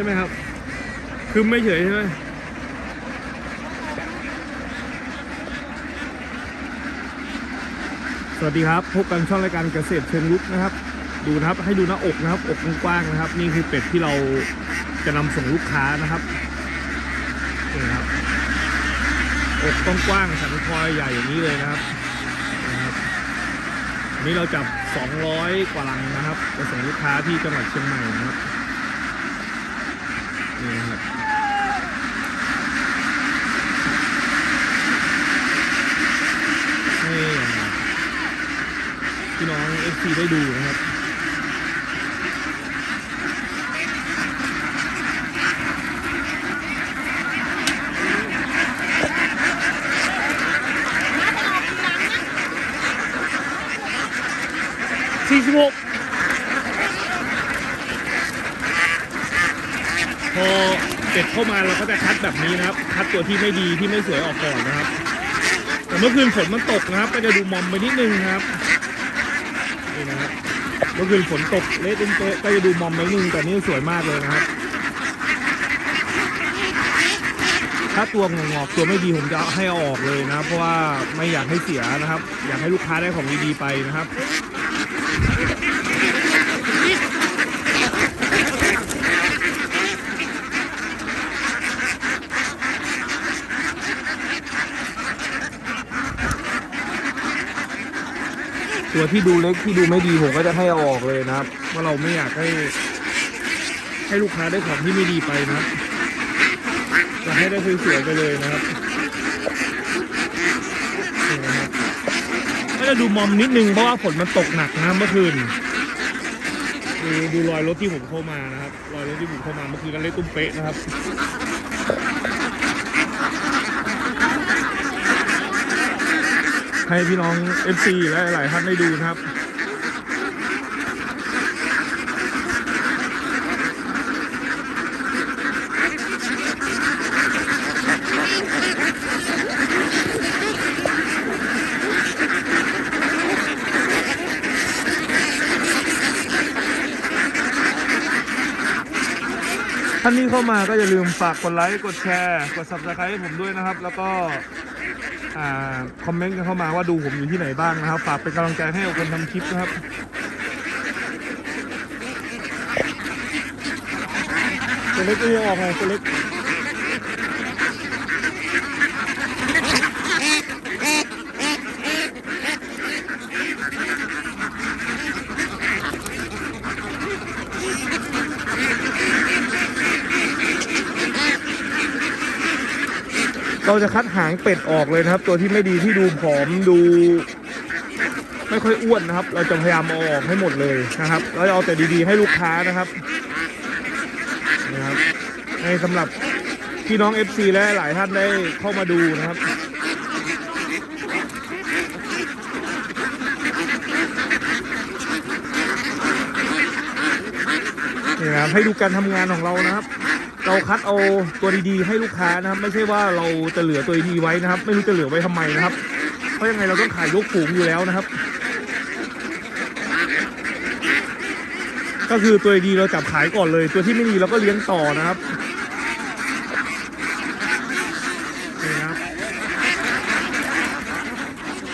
ช่ไหมครับ คือไม่เฉยใช่ไหมสวัสดีครับ พบกันช่องรายการเกษตรเชิงลุกนะครับ ดูนะครับให้ดูหน้าอกนะครับ อกกว้างๆนะครับ นี่คือเป็ดที่เราจะนำส่งลูกค้านะครับนี่ครับ อกต้องกว้างสันคอยใหญ่อย่างนี้เลยนะครับนะครับอันนี้เราจับ 200 กว่าลังนะครับไปส่งลูกค้าที่จังหวัดเชียงใหม่นะครับ นี่นะครับให้พี่น้องเอฟซีได้ดูนะครับสี่สิบหก อเก็บเข้ามาเราก็จะคัดแบบนี้นะครับ คัดตัวที่ไม่ดีที่ไม่สวยออกก่อนนะครับ แต่เมื่อคืนฝนมันตกนะครับ ก็จะดูมอมไปนิดนึงครับนี่นะครับเมื่อคืนฝนตกเละเต็มเป๊ะก็จะดูมอมไปนิดนึงแต่นี่สวยมากเลยนะครับ ถ้าตัวงอกตัวไม่ดีผมจะให้เอาออกเลยนะครับ เพราะว่าไม่อยากให้เสียนะครับ อยากให้ลูกค้าได้ของดีๆไปนะครับ ตัวที่ดูเล็กที่ดูไม่ดีผมก็จะให้เอาออกเลยนะครับเพราะเราไม่อยากให้ ให้ลูกค้าได้ของที่ไม่ดีไปนะครับจะให้ได้สวยๆไปเลยนะครับนี่นะครับก็จะดูมอมนิดนึงเพราะว่าฝนมันตกหนักนะเมื่อคืนดูดูรอยรถที่ผมเข้ามานะครับ รอยรถที่ผมเข้ามาเมื่อคืนก็เละตุ้มเป๊ะนะครับ ให้พี่น้อง FC และหลายท่านได้ดูนะครับท่านนี้เข้ามาก็อย่าลืมฝากกดไลค์ กดแชร์ กด subscribe ให้ผมด้วยนะครับ แล้วก็ คอมเมนต์กันเข้ามาว่าดูผมอยู่ที่ไหนบ้างนะครับ ฝากเป็นกำลังใจให้กับคนทำคลิปนะครับตัวเล็กก็ยังออกไงตัวเล็ก เราจะคัดหางเป็ดออกเลยนะครับ ตัวที่ไม่ดีที่ดูผอมดู ไม่ค่อยอ้วนนะครับ เราจะพยายามเอาออกให้หมดเลยนะครับเราจะเอาแต่ดีๆ ให้ลูกค้านะครับนะครับในสำหรับพี่น้อง FC และหลายท่านได้เข้ามาดูนะครับนี่นะครับให้ดูการทำงานของเรานะครับ เราคัดเอาตัวดีๆ ให้ลูกค้านะครับ ไม่ใช่ว่าเราจะเหลือตัวดีไว้นะครับ ไม่รู้จะเหลือไว้ทำไมนะครับ เพราะยังไงเราต้องขายยกฝูงอยู่แล้วนะครับ ก็คือตัวดีเราจับขายก่อนเลย ตัวที่ไม่ดีเราก็เลี้ยงต่อนะครับนี่นะครับ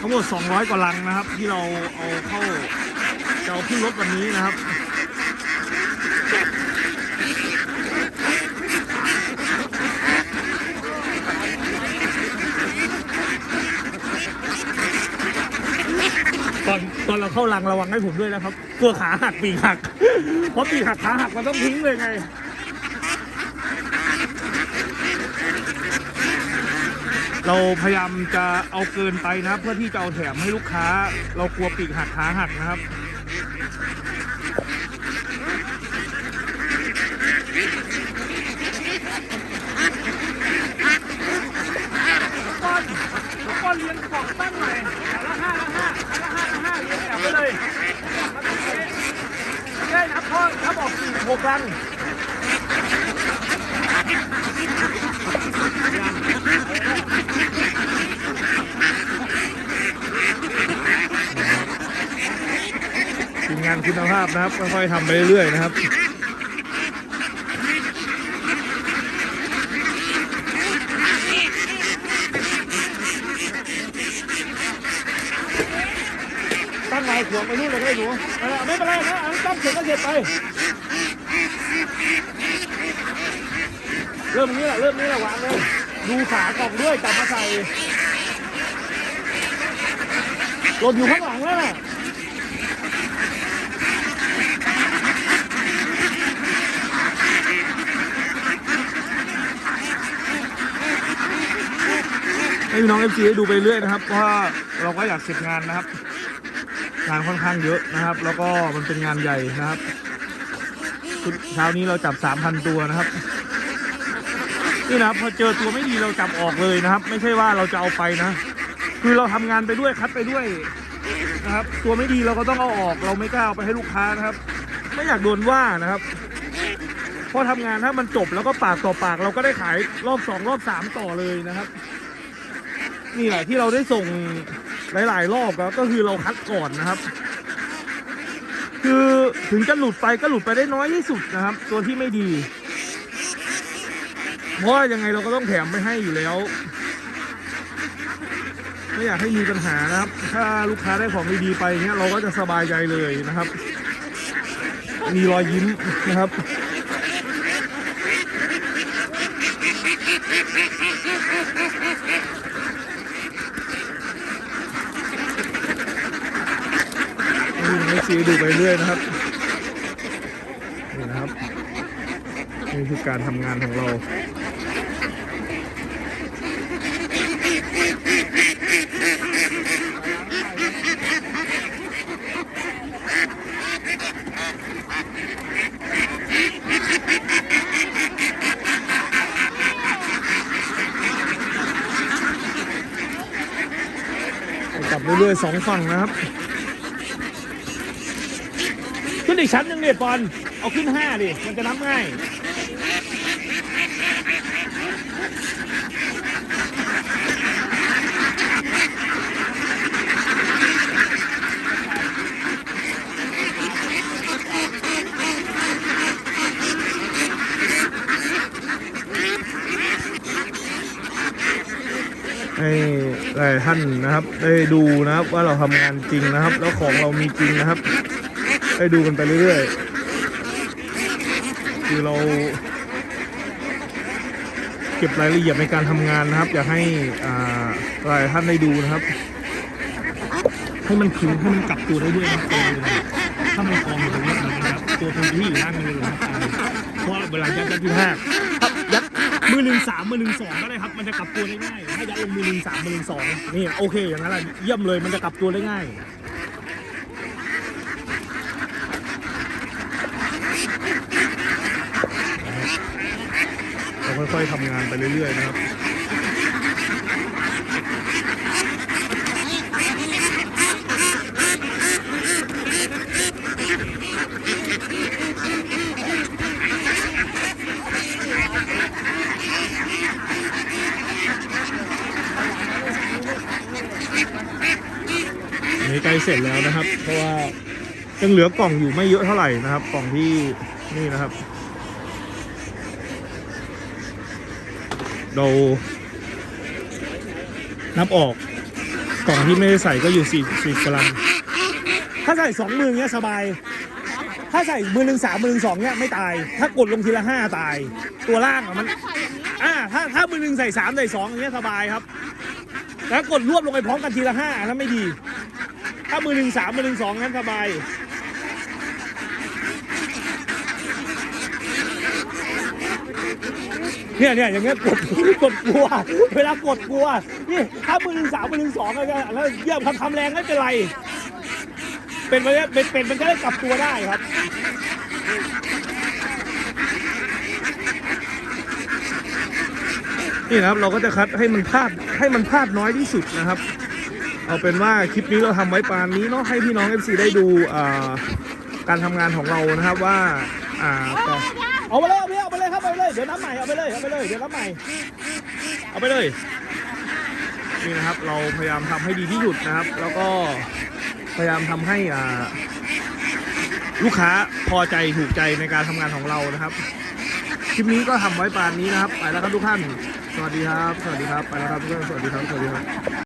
ทั้งหมด200 กว่าลังนะครับ ที่เราเอาเข้าจะเอาขึ้นรถวันนี้นะครับ ตอนเราเข้ารังระวังให้ผมด้วยนะครับกลัวขาหักปีกหัก เพราะปีกหักขาหักมันต้องทิ้งเลยไงเราพยายามจะเอาเกินไปนะ เพื่อที่จะเอาแถมให้ลูกค้า เรากลัวปีกหักขาหักนะครับ ก้อนก้อนเลี้ยงของตั้งใหม่ละห้าละห้าละห้า ไปเลยไม่ได้นับพ่อนับออกสี่หกรังทีมงานคุณภาพนะครับค่อยๆทำไปเรื่อยๆนะครับ ตั้งไว้ขวงไปนู่นเลยได้หนูไม่เป็นไรนะอันตั้งเสร็จก็เสร็จไป เริ่มนี้แหละเริ่มนี้แหละวางเลยดูขากล่องด้วยจับมาใส่หล่นอยู่ข้างหลังแล้วน่ะให้พี่น้องเอฟซีได้ดูไปเรื่อยนะครับเพราะว่าเราก็อยากเสร็จงานนะครับ งานค่อนข้างเยอะนะครับ แล้วก็มันเป็นงานใหญ่นะครับชุดเช้านี้เราจับ3,000ตัวนะครับ นี่นะครับพอเจอตัวไม่ดีเราจับออกเลยนะครับ ไม่ใช่ว่าเราจะเอาไปนะ คือเราทำงานไปด้วยคัดไปด้วยนะครับ ตัวไม่ดีเราก็ต้องเอาออก เราไม่กล้าเอาไปให้ลูกค้านะครับ ไม่อยากโดนว่านะครับพอทำงานถ้ามันจบแล้วก็ปากต่อปากเราก็ได้ขายรอบสองรอบสามต่อเลยนะครับ นี่แหละที่เราได้ส่ง หลาย ๆ รอบแล้วก็คือเราคัดก่อนนะครับ คือถึงจะหลุดไปก็หลุดไปได้น้อยที่สุดนะครับ ตัวที่ไม่ดี เพราะยังไงเราก็ต้องแถมไปให้อยู่แล้วไม่อยากให้มีปัญหานะครับ ถ้าลูกค้าได้ของดีๆไปเงี้ยเราก็จะสบายใจเลยนะครับ มีรอยยิ้มนะครับ ไม่ซีดูไปเรื่อยนะครับนี่นะครับนี่คือการทำงานของเรากลับเรื่อยๆสองฝั่งนะครับ นอีกชั้นหนึ่งเนี่ยปอนเอาขึ้นห้าดิ มันจะนับง่าย ให้หลายท่านนะครับ ได้ดูนะครับว่าเราทำงานจริงนะครับ แล้วของเรามีจริงนะครับ ได้ดูกันไปเรื่อยๆ คือเรา เก็บรายละเอียดในการทำงานนะครับ อยากให้หลายท่านได้ดูนะครับ ให้มันขึงให้มันกลับตัวได้ด้วยนะตัวถ้ามันกองอยู่ตรงนี้นนะครับตัวตรงที่อยู่ล่างมันเลยนะครับตายเพราะเวลายัดยัดที่ห้ายัดมือหนึ่งสามมือหนึ่งสองก็ได้ครับ มันจะกลับตัวได้ง่ายถ้ายัดลงมือหนึ่งสามมือหนึ่งสองนี่โอเคอย่างนั้นแหละเยี่ยมเลยมันจะกลับตัวได้ง่าย เรา ค่อยๆทำงานไปเรื่อยๆนะครับนนี้ใกล้เสร็จแล้วนะครับ เพราะว่ายังเหลือกล่องอยู่ไม่เยอะเท่าไหร่นะครับ กล่องที่นี่นะครับ เรานับออกกล่องที่ไม่ได้ใส่ก็อยู่สี่สี่กรัมถ้าใส่สองมือเงี้ยสบาย ถ้าใส่มือหนึ่งสามมือหนึ่งสองเนี้ยไม่ตาย ถ้ากดลงทีละห้าตาย ตัวล่างอะมันอ่าถ้าถ้ามือหนึ่งใส่สามใส่สองอย่างเงี้ยสบายครับแล้วกดรวบลงไปพร้อมกันทีละห้านั้นไม่ดี ถ้ามือหนึ่งสามมือหนึ่งสองงั้นสบาย เนี่ยเนี่ยอย่างเงี้ยกดกดกลัว เวลากดกลัวนี่ถ้ามือหนึ่งสามมือหนึ่งสองอะไรกันแล้วเยี่ยมครับทำแรงไม่เป็นไร เป็นไปได้เป็นเป็นมันก็ได้กลับตัวได้ครับนี่นะครับเราก็จะคัดให้มันพลาดให้มันพลาดน้อยที่สุดนะครับ เอาเป็นว่าคลิปนี้เราทำไว้ปานนี้เนาะให้พี่น้อง FC ได้ดูการทำงานของเรานะครับว่าอ่าต่อเอาไปเลยเอาไปเลย เลยเดี๋ยวน้ำใหม่เอาไปเลยเอาไปเลยเดี๋ยวน้ำใหม่เอาไปเลยนี่นะครับเราพยายามทำให้ดีที่สุดนะครับ แล้วก็พยายามทำให้อ่าลูกค้าพอใจถูกใจในการทำงานของเรานะครับคลิปนี้ก็ทำไว้ปานนี้นะครับ ไปแล้วครับทุกท่าน สวัสดีครับ สวัสดีครับ ไปแล้วครับทุกท่าน สวัสดีครับ สวัสดีครับ